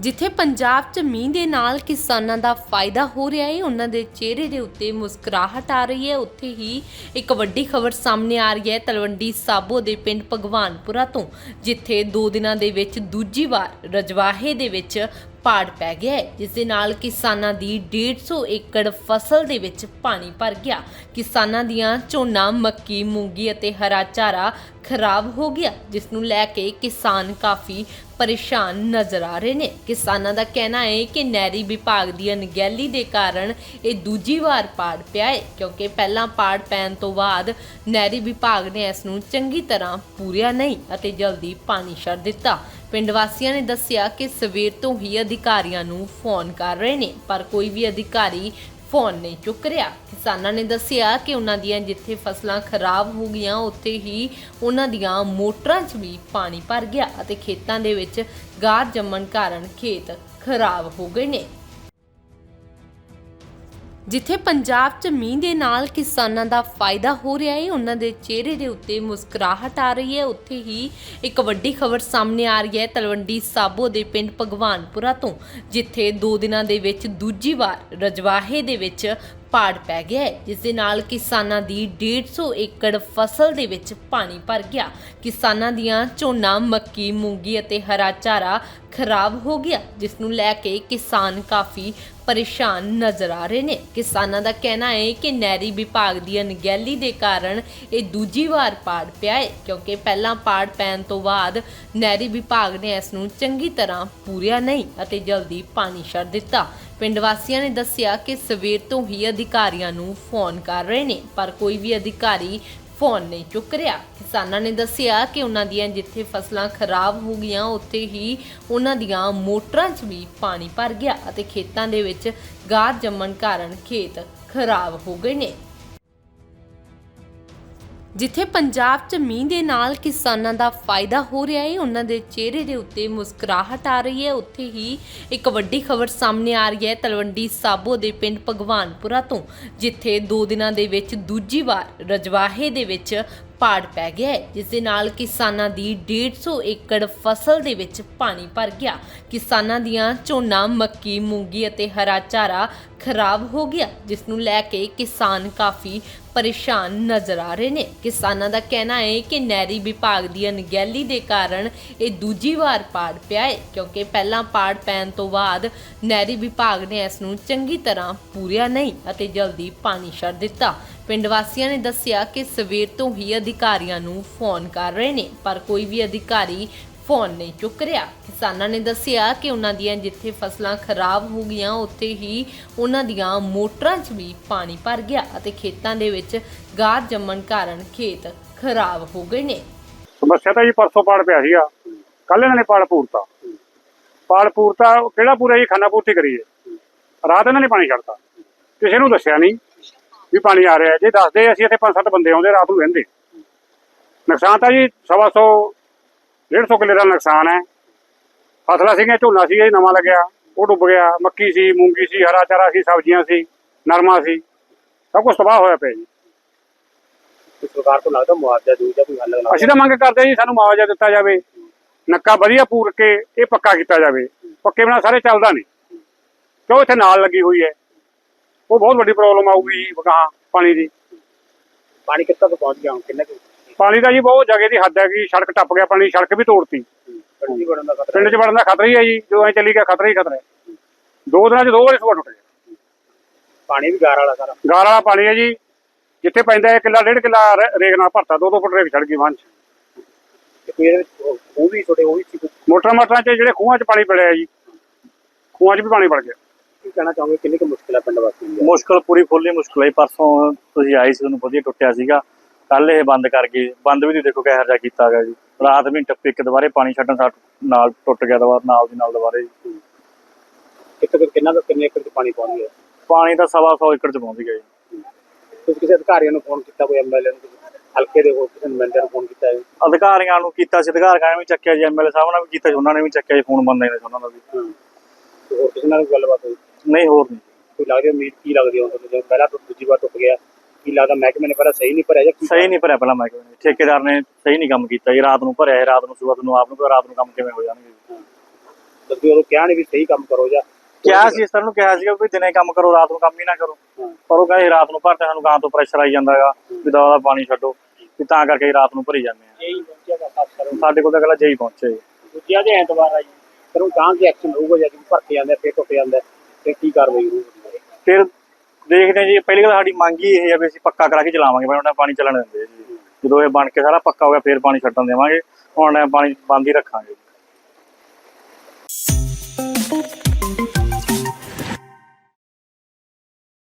ਜਿੱਥੇ ਪੰਜਾਬ 'ਚ ਮੀਂਹ ਦੇ ਨਾਲ ਕਿਸਾਨਾਂ ਦਾ ਫਾਇਦਾ ਹੋ ਰਿਹਾ ਹੈ, ਉਹਨਾਂ ਦੇ ਚਿਹਰੇ ਦੇ ਉੱਤੇ ਮੁਸਕਰਾਹਟ ਆ ਰਹੀ ਹੈ। ਉੱਥੇ ਹੀ ਇੱਕ ਵੱਡੀ ਖਬਰ ਸਾਹਮਣੇ ਆ ਰਹੀ ਹੈ, ਤਲਵੰਡੀ ਸਾਬੋ ਦੇ ਪਿੰਡ ਭਗਵਾਨਪੁਰਾ ਤੋਂ, ਜਿੱਥੇ 2 ਦਿਨਾਂ ਦੇ ਵਿੱਚ ਦੂਜੀ ਵਾਰ ਰਜਵਾਹੇ ਦੇ ਵਿੱਚ ਪਾੜ ਪੈ ਗਿਆ ਹੈ, ਜਿਸ ਦੇ ਨਾਲ ਕਿਸਾਨਾਂ ਦੀ 150 ਏਕੜ ਫਸਲ ਦੇ ਵਿੱਚ ਪਾਣੀ ਭਰ ਗਿਆ। ਕਿਸਾਨਾਂ ਦੀਆਂ ਝੋਨਾ, ਮੱਕੀ, ਮੂੰਗੀ ਅਤੇ ਹਰਾ ਚਾਰਾ ਖਰਾਬ ਹੋ ਗਿਆ, ਜਿਸ ਨੂੰ ਲੈ ਕੇ ਕਿਸਾਨ ਕਾਫੀ ਪਰੇਸ਼ਾਨ ਨਜ਼ਰ ਆ ਰਹੇ ਨੇ। ਕਿਸਾਨਾਂ ਦਾ ਕਹਿਣਾ ਹੈ ਕਿ ਨਹਿਰੀ ਵਿਭਾਗ ਦੀ ਅਣਗਹਿਲੀ ਦੇ ਕਾਰਨ ਇਹ ਦੂਜੀ ਵਾਰ ਪਾੜ ਪਿਆ ਹੈ, ਕਿਉਂਕਿ ਪਹਿਲਾਂ ਪਾੜ ਪੈਣ ਤੋਂ ਬਾਅਦ ਨਹਿਰੀ ਵਿਭਾਗ ਨੇ ਇਸ ਨੂੰ ਚੰਗੀ ਤਰ੍ਹਾਂ ਪੂਰਿਆ ਨਹੀਂ ਅਤੇ ਜਲਦੀ ਪਾਣੀ ਛੱਡ ਦਿੱਤਾ। ਪਿੰਡ ਵਾਸੀਆਂ ਨੇ ਦੱਸਿਆ ਕਿ ਸਵੇਰ ਤੋਂ ਹੀ ਅਧਿਕਾਰੀਆਂ ਨੂੰ ਫੋਨ ਕਰ ਰਹੇ ਨੇ, ਪਰ ਕੋਈ ਵੀ ਅਧਿਕਾਰੀ ਫੋਨ ਨਹੀਂ ਚੁੱਕ ਰਿਹਾ। ਕਿਸਾਨਾਂ ਨੇ ਦੱਸਿਆ ਕਿ ਉਹਨਾਂ ਦੀਆਂ ਜਿੱਥੇ ਫਸਲਾਂ ਖਰਾਬ ਹੋ ਗਈਆਂ, ਉੱਥੇ ਹੀ ਉਹਨਾਂ ਦੀਆਂ ਮੋਟਰਾਂ 'ਚ ਵੀ ਪਾਣੀ ਭਰ ਗਿਆ ਅਤੇ ਖੇਤਾਂ ਦੇ ਵਿੱਚ ਗਾਰ ਜੰਮਣ ਕਾਰਨ ਖੇਤ ਖਰਾਬ ਹੋ ਗਏ ਨੇ। ਜਿੱਥੇ ਪੰਜਾਬ 'ਚ ਮੀਂਹ ਦੇ ਨਾਲ ਕਿਸਾਨਾਂ ਦਾ ਫਾਇਦਾ ਹੋ ਰਿਹਾ ਹੈ, ਉਹਨਾਂ ਦੇ ਚਿਹਰੇ ਦੇ ਉੱਤੇ ਮੁਸਕਰਾਹਟ ਆ ਰਹੀ ਹੈ। ਉੱਥੇ ਹੀ ਇੱਕ ਵੱਡੀ ਖਬਰ ਸਾਹਮਣੇ ਆ ਰਹੀ ਹੈ, ਤਲਵੰਡੀ ਸਾਬੋ ਦੇ ਪਿੰਡ ਭਗਵਾਨਪੁਰਾ ਤੋਂ, ਜਿੱਥੇ 2 ਦਿਨਾਂ ਦੇ ਵਿੱਚ ਦੂਜੀ ਵਾਰ ਰਜਵਾਹੇ ਦੇ ਵਿੱਚ ਪਾੜ ਪੈ ਗਿਆ ਹੈ। ਜਿਸ ਦੇ ਨਾਲ ਕਿਸਾਨਾਂ ਦੀ 150 ਏਕੜ ਫਸਲ ਦੇ ਵਿੱਚ ਪਾਣੀ ਭਰ ਗਿਆ। ਕਿਸਾਨਾਂ ਦੀਆਂ ਝੋਨਾ, ਮੱਕੀ, ਮੂੰਗੀ ਅਤੇ ਹਰਾ ਚਾਰਾ ਖਰਾਬ ਹੋ ਗਿਆ, ਜਿਸ ਨੂੰ ਲੈ ਕੇ ਕਿਸਾਨ ਕਾਫੀ ਪਰੇਸ਼ਾਨ ਨਜ਼ਰ ਆ ਰਹੇ ਨੇ। ਕਿਸਾਨਾਂ ਦਾ ਕਹਿਣਾ ਹੈ ਕਿ ਨਹਿਰੀ ਵਿਭਾਗ ਦੀ ਅਣਗਹਿਲੀ ਦੇ ਕਾਰਨ ਇਹ ਦੂਜੀ ਵਾਰ ਪਾੜ ਪਿਆ ਹੈ, ਕਿਉਂਕਿ ਪਹਿਲਾਂ ਪਾੜ ਪੈਣ ਤੋਂ ਬਾਅਦ ਨਹਿਰੀ ਵਿਭਾਗ ਨੇ ਇਸ ਨੂੰ ਚੰਗੀ ਤਰ੍ਹਾਂ ਪੂਰਿਆ ਨਹੀਂ ਅਤੇ ਜਲਦੀ ਪਾਣੀ ਛੱਡ ਦਿੱਤਾ। ਪਿੰਡ ਵਾਸੀਆਂ ਨੇ ਦੱਸਿਆ ਕਿ ਸਵੇਰ ਤੋਂ ਹੀ ਅਧਿਕਾਰੀਆਂ ਨੂੰ ਫੋਨ ਕਰ ਰਹੇ ਨੇ, ਪਰ ਕੋਈ ਵੀ ਅਧਿਕਾਰੀ ਫੋਨ ਨਹੀਂ ਚੁੱਕ ਰਿਹਾ। ਕਿਸਾਨਾਂ ਨੇ ਦੱਸਿਆ ਕਿ ਉਹਨਾਂ ਦੀਆਂ ਜਿੱਥੇ ਫਸਲਾਂ ਖਰਾਬ ਹੋ ਗਈਆਂ, ਉੱਥੇ ਹੀ ਉਹਨਾਂ ਦੀਆਂ ਮੋਟਰਾਂ 'ਚ ਵੀ ਪਾਣੀ ਭਰ ਗਿਆ ਅਤੇ ਖੇਤਾਂ ਦੇ ਵਿੱਚ ਗਾਰ ਜੰਮਣ ਕਾਰਨ ਖੇਤ ਖਰਾਬ ਹੋ ਗਏ ਨੇ। ਜਿੱਥੇ ਪੰਜਾਬ 'ਚ ਮੀਂਹ ਦੇ ਨਾਲ ਕਿਸਾਨਾਂ ਦਾ ਫਾਇਦਾ ਹੋ ਰਿਹਾ ਹੈ, ਉਹਨਾਂ ਦੇ ਚਿਹਰੇ ਦੇ ਉੱਤੇ ਮੁਸਕਰਾਹਟ ਆ ਰਹੀ ਹੈ। ਉੱਥੇ ਹੀ ਇੱਕ ਵੱਡੀ ਖਬਰ ਸਾਹਮਣੇ ਆ ਰਹੀ ਹੈ, ਤਲਵੰਡੀ ਸਾਬੋ ਦੇ ਪਿੰਡ ਭਗਵਾਨਪੁਰਾ ਤੋਂ, ਜਿੱਥੇ 2 ਦਿਨਾਂ ਦੇ ਵਿੱਚ ਦੂਜੀ ਵਾਰ ਰਜਵਾਹੇ ਦੇ ਵਿੱਚ ਪਾੜ ਪੈ ਗਿਆ ਹੈ। ਜਿਸ ਦੇ ਨਾਲ ਕਿਸਾਨਾਂ ਦੀ 150 ਏਕੜ ਫਸਲ ਦੇ ਵਿੱਚ ਪਾਣੀ ਭਰ ਗਿਆ। ਕਿਸਾਨਾਂ ਦੀਆਂ ਝੋਨਾ, ਮੱਕੀ, ਮੂੰਗੀ ਅਤੇ ਹਰਾ ਚਾਰਾ ਖਰਾਬ ਹੋ ਗਿਆ ਜਿਸ ਨੂੰ ਲੈ ਕੇ ਕਿਸਾਨ ਕਾਫੀ ਪਰੇਸ਼ਾਨ ਨਜ਼ਰ ਆ ਰਹੇ ਨੇ। ਕਿਸਾਨਾਂ ਦਾ ਕਹਿਣਾ ਹੈ ਕਿ ਨਹਿਰੀ ਵਿਭਾਗ ਦੀ ਅਣਗਹਿਲੀ ਦੇ ਕਾਰਨ ਇਹ ਦੂਜੀ ਵਾਰ ਪਾੜ ਪਿਆ ਹੈ, ਕਿਉਂਕਿ ਪਹਿਲਾਂ ਪਾੜ ਪੈਣ ਤੋਂ ਬਾਅਦ ਨਹਿਰੀ ਵਿਭਾਗ ਨੇ ਇਸ ਨੂੰ ਚੰਗੀ ਤਰ੍ਹਾਂ ਪੂਰਿਆ ਨਹੀਂ ਅਤੇ ਜਲਦੀ ਪਾਣੀ ਛੱਡ ਦਿੱਤਾ। ਪਿੰਡ ਵਾਸੀਆਂ ਨੇ ਦੱਸਿਆ ਕਿ ਸਵੇਰ ਤੋਂ ਹੀ ਅਧਿਕਾਰੀਆਂ ਨੂੰ ਫੋਨ ਕਰ ਰਹੇ ਨੇ, ਪਰ ਕੋਈ ਵੀ ਅਧਿਕਾਰੀ ਫੋਨ ਨਹੀਂ ਚੁੱਕ ਰਿਹਾ। ਕਿਸਾਨਾਂ ਨੇ ਦੱਸਿਆ ਕਿ ਉਹਨਾਂ ਦੀਆਂ ਜਿੱਥੇ ਫਸਲਾਂ ਖਰਾਬ ਹੋ ਗਈਆਂ, ਉੱਥੇ ਹੀ ਉਹਨਾਂ ਦੀਆਂ ਮੋਟਰਾਂ 'ਚ ਵੀ ਪਾਣੀ ਭਰ ਗਿਆ ਅਤੇ ਖੇਤਾਂ ਦੇ ਵਿੱਚ ਗਾਰ ਜੰਮਣ ਕਾਰਨ ਖੇਤ ਖਰਾਬ ਹੋ ਗਏ ਨੇ। ਸਮੱਸਿਆ ਤਾਂ ਜੀ ਪਰਸੋਂ ਪਾੜ ਪਿਆ ਸੀਗਾ। ਕੱਲ ਇਹਨਾਂ ਨੇ ਪਾੜ ਪੂਰਤਾ। ਪਾੜ ਪੂਰਤਾ ਕਿਹੜਾ ਪੂਰਾ ਜੀ? ਖਾਨਾ ਪੂਰਤੀ ਕਰੀ ਰਾਤ ਇਹਨਾਂ ਨੇ ਪਾਣੀ ਛੱਡਤਾ। ਕਿਸੇ ਨੂੰ ਦੱਸਿਆ ਨਹੀਂ ਵੀ ਪਾਣੀ ਆ ਰਿਹਾ। ਹੈ। ਜੇ ਦੱਸਦੇ ਅਸੀਂ ਇੱਥੇ ਪੰਜ ਸੱਤ ਬੰਦੇ ਆਉਂਦੇ, ਰਾਤ ਨੂੰ ਰਹਿੰਦੇ ਨੁਕਸਾਨ ਤਾਂ ਜੀ ਸਵਾ ਸੌ ਡੇਢ ਸੌ ਕਿੱਲੇ ਦਾ ਨੁਕਸਾਨ ਹੈ। ਫਸਲਾਂ ਸੀਗੀਆਂ ਝੋਨਾ ਸੀ ਇਹ ਨਵਾਂ ਲੱਗਿਆ ਉਹ ਡੁੱਬ ਗਿਆ ਮੱਕੀ ਸੀ ਮੂੰਗੀ ਸੀ ਹਰਾ ਚਾਰਾ ਸੀ ਸਬਜ਼ੀਆਂ ਸੀ ਨਰਮਾ ਸੀ ਸਭ ਕੁਝ ਤਬਾਹ ਹੋਇਆ ਪਿਆ ਜੀ। ਤੇ ਸਰਕਾਰ ਤੋਂ ਲੱਗਦਾ ਮੁਆਵਜ਼ਾ ਜਾਂ ਕੋਈ ਹੱਲ ਲੱਗਦਾ ਅਸੀਂ ਤਾਂ ਮੰਗ ਕਰਦੇ ਹਾਂ ਜੀ ਸਾਨੂੰ ਮੁਆਵਜ਼ਾ ਦਿੱਤਾ ਜਾਵੇ ਨੱਕਾ ਵਧੀਆ ਪੂਰ ਕੇ ਇਹ ਪੱਕਾ ਕੀਤਾ ਜਾਵੇ। ਪੱਕੇ ਬਿਨਾਂ ਸਾਰੇ ਚੱਲਦਾ ਨਹੀਂ। ਕਿਉਂ ਇੱਥੇ ਨਾਲ ਲੱਗੀ ਹੋਈ ਹੈ? ਉਹ ਬਹੁਤ ਵੱਡੀ ਪ੍ਰੋਬਲਮ ਆਊਗੀ ਜੀ ਪਾਣੀ ਦੀ। ਪਾਣੀ ਕਿੱਥੇ ਤੱਕ ਪਹੁੰਚ ਗਿਆ ਹੁਣ? ਕਿੰਨਾ ਕੁ ਪਾਣੀ ਦਾ ਜੀ ਬਹੁਤ ਜਗ੍ਹਾ ਦੀ ਹੱਦ ਹੈ ਕਿ ਸੜਕ ਟੱਪ ਗਿਆ ਪਾਣੀ ਸੜਕ ਵੀ ਤੋੜਤੀ। ਪਿੰਡ ਵੜਨ ਦਾ ਖਤਰਾ ਪਿੰਡ 'ਚ ਵੜਨ ਦਾ ਖਤਰਾ ਹੀ ਹੈ ਜੀ ਜਦੋਂ ਐ ਚੱਲੀ ਗਿਆ ਖਤਰਾ ਹੀ ਖਤਰਾ ਹੈ। ਦੋ ਦਿਨਾਂ 'ਚ ਦੋ ਵਾਰੀ ਸੁਆ ਟੁੱਟ ਗਿਆ। ਪਾਣੀ ਵੀ ਗਾਰ ਵਾਲਾ ਸਾਰਾ। ਵਾਲਾ ਪਾਣੀ ਹੈ ਜੀ ਜਿੱਥੇ ਪੈਂਦਾ ਹੈ ਕਿੱਲਾ ਡੇਢ ਕਿੱਲਾ ਰੇਗ ਨਾਲ ਭਰਤਾ ਦੋ ਦੋ ਫੁੱਟ ਰੇਗ ਛੜ ਗਈ ਵੰਨ 'ਚ। ਉਹ- ਉਹ ਵੀ ਛੋਟੇ ਉਹ ਵੀ ਸੀ ਕੁਛ। ਮੋਟਰਾਂ ਮਾਟਰਾਂ 'ਚ ਜਿਹੜੇ ਖੂਹਾਂ 'ਚ ਪਾਣੀ ਪੜਿਆ ਜੀ ਖੂਹਾਂ 'ਚ ਵੀ ਪਾਣੀ ਵੜ ਗਿਆ। ਕੀ ਕਹਿਣਾ ਚਾਹੋਗੇ ਕਿੰਨੀ ਕੁ ਮੁਸ਼ਕਿਲ ਹੈ ਪਿੰਡ ਵਾਸੀਆਂ ਦੀ? ਮੁਸ਼ਕਲ ਪੂਰੀ ਫੁੱਲੀ ਮੁਸ਼ਕਲ ਹੈ ਪਰਸੋਂ ਤੁਸੀਂ ਆਏ ਸੀ ਤੁਹਾਨੂੰ ਵਧੀਆ ਟੁੱਟਿਆ ਸੀਗਾ। ਕੱਲ ਇਹ ਬੰਦ ਕਰ ਗਏ। ਬੰਦ ਵੀ ਨਹੀਂ ਦੇਖੋ ਕਿਹੋ ਜਿਹਾ ਕੀਤਾ ਗਿਆ ਜੀ। ਰਾਤ ਵੀ ਟੱਪੇ ਇੱਕ ਦੁਬਾਰੇ ਪਾਣੀ ਛੱਡਣ ਸਾਟ ਨਾਲ ਟੁੱਟ ਗਿਆ ਦੁਬਾਰਾ ਨਾਲ ਦੀ ਨਾਲ ਦੁਬਾਰੇ। ਜੀ। ਕਿੱਥੇ ਤੱਕ ਕਿੰਨਾ ਕੁ ਕਿੰਨੇ ਏਕੜ ਚ ਪਾਣੀ ਪਹੁੰਚ ਗਿਆ? ਪਾਣੀ ਤਾਂ ਸਵਾ ਸੌ ਏਕੜ ਚ ਪਹੁੰਚ ਗਿਆ ਜੀ। ਤੁਸੀਂ ਕਿਸੇ ਅਧਿਕਾਰੀਆਂ ਨੂੰ ਫੋਨ ਕੀਤਾ ਕੋਈ ਐਮਐਲਏ ਨੂੰ ਹਲਕੇ ਦੇ ਹੋਰ ਕਿਸੇ ਮੈਂਬਰ ਨੂੰ ਫੋਨ ਕੀਤਾ ਹੈ ਅਧਿਕਾਰੀਆਂ ਨੂੰ ਕੀਤਾ ਸੀ ਅਧਿਕਾਰੀਆਂ ਨੇ ਵੀ ਚੱਕਿਆ ਜੀ ਐਮਐਲਏ ਸਾਹਿਬ ਨਾਲ ਵੀ ਕੀਤਾ ਸੀ ਉਹਨਾਂ ਨੇ ਵੀ ਚੱਕਿਆ ਜੀ ਫੋਨ ਬੰਦ ਨੇ ਉਹਨਾਂ ਦਾ ਵੀ। ਤੇ ਹੋਰ ਕਿਸੇ ਨਾਲ ਗੱਲਬਾਤ ਹੋਈ? ਨਹੀਂ ਹੋਰ ਨਹੀਂ ਕੋਈ ਲੱਗਦੀ ਉਮੀਦ ਕੀ ਲੱਗਦੀ ਹੈ ਤੁਹਾਨੂੰ ਪਹਿਲਾਂ ਤੋਂ ਦੂਜੀ ਵਾਰ ਟੁੱਟ ਗਿਆ ਕੀ ਲੱਗਦਾ ਮਹਿਕਮੇ ਨੇ ਪਹਿਲਾਂ ਸਹੀ ਨਹੀਂ ਭਰਿਆ ਜਾਂ ਕੀ ਸਹੀ ਨਹੀਂ ਭਰਿਆ ਪਹਿਲਾਂ ਮੈਂ ਕਹਿੰਦਾ ਠੇਕੇਦਾਰ ਨੇ ਸਹੀ ਨਹੀਂ ਕੰਮ ਕੀਤਾ ਜੀ ਰਾਤ ਨੂੰ ਭਰਿਆ ਜੀ, ਰਾਤ ਨੂੰ ਸਵੇਰ ਨੂੰ ਆਪ ਨੂੰ ਰਾਤ ਨੂੰ ਕੰਮ ਕਿਵੇਂ ਹੋ ਜਾਣਗੇ ਜੀ। ਤੁਸੀਂ ਉਦੋਂ ਕਿਹਾ ਨਹੀਂ ਵੀ ਸਹੀ ਕੰਮ ਕਰੋ ਜਾਂ ਕਿਹਾ ਸੀ ਇਸ ਤਰ੍ਹਾਂ ਨੂੰ ਕਿਹਾ ਸੀਗਾ ਵੀ ਦਿਨੇ ਕੰਮ ਕਰੋ ਰਾਤ ਨੂੰ ਕੰਮ ਹੀ ਨਾ ਕਰੋ। ਹਾਂ। ਪਰ ਉਹ ਕਹਿੰਦੇ ਰਾਤ ਨੂੰ ਭਰਦੇ ਸਾਨੂੰ ਗਾਂ ਤੋਂ ਪ੍ਰੈਸ਼ਰ ਆਈ ਜਾਂਦਾ ਹੈਗਾ ਵੀ ਦਵਾ ਦਾ ਪਾਣੀ ਛੱਡੋ ਵੀ ਤਾਂ ਕਰਕੇ ਅਸੀਂ ਰਾਤ ਨੂੰ ਭਰੀ ਜਾਂਦੇ ਆ ਇਹੀ ਪਹੁੰਚਿਆ ਦਾ ਖਾਸ ਕਰੋ ਸਾਡੇ ਕੋਲ ਤਾਂ ਅਗਲਾ ਜਈ ਪਹੁੰਚੇ ਜੀ। ਦੂਜਿਆਂ ਦੇ ਐਤਵਾਰ ਆ ਜੀ। ਫਿਰ ਉਹ ਗਾਂ ਦੇ ਐਕਸ਼ਨ ਹੋਊਗਾ ਜਾਂ ਜਿਵੇਂ ਭਰ ਕੇ ਜਾਂਦਾ ਫੇਰ ਟੁੱਟ ਜਾਂਦਾ ਤੇ ਕੀ ਕਾਰਵਾਈ ਹੋਊਗੀ? ਫਿਰ ਦੇਖਦੇ ਹਾਂ ਜੀ, ਪਹਿਲੀ ਗੱਲ ਸਾਡੀ ਮੰਗ ਹੀ ਇਹ ਹੈ ਵੀ ਅਸੀਂ ਪੱਕਾ ਕਰਾ ਕੇ ਚਲਾਵਾਂਗੇ ਪਰ ਉਹਨਾਂ ਪਾਣੀ ਚੱਲਣ ਦਿੰਦੇ ਜੀ। ਜਦੋਂ ਇਹ ਬਣ ਕੇ ਸਾਰਾ ਪੱਕਾ ਹੋ ਗਿਆ, ਫਿਰ ਪਾਣੀ ਛੱਡਣ ਦੇਵਾਂਗੇ, ਹੁਣ ਪਾਣੀ ਬੰਦ ਹੀ ਰੱਖਾਂਗੇ।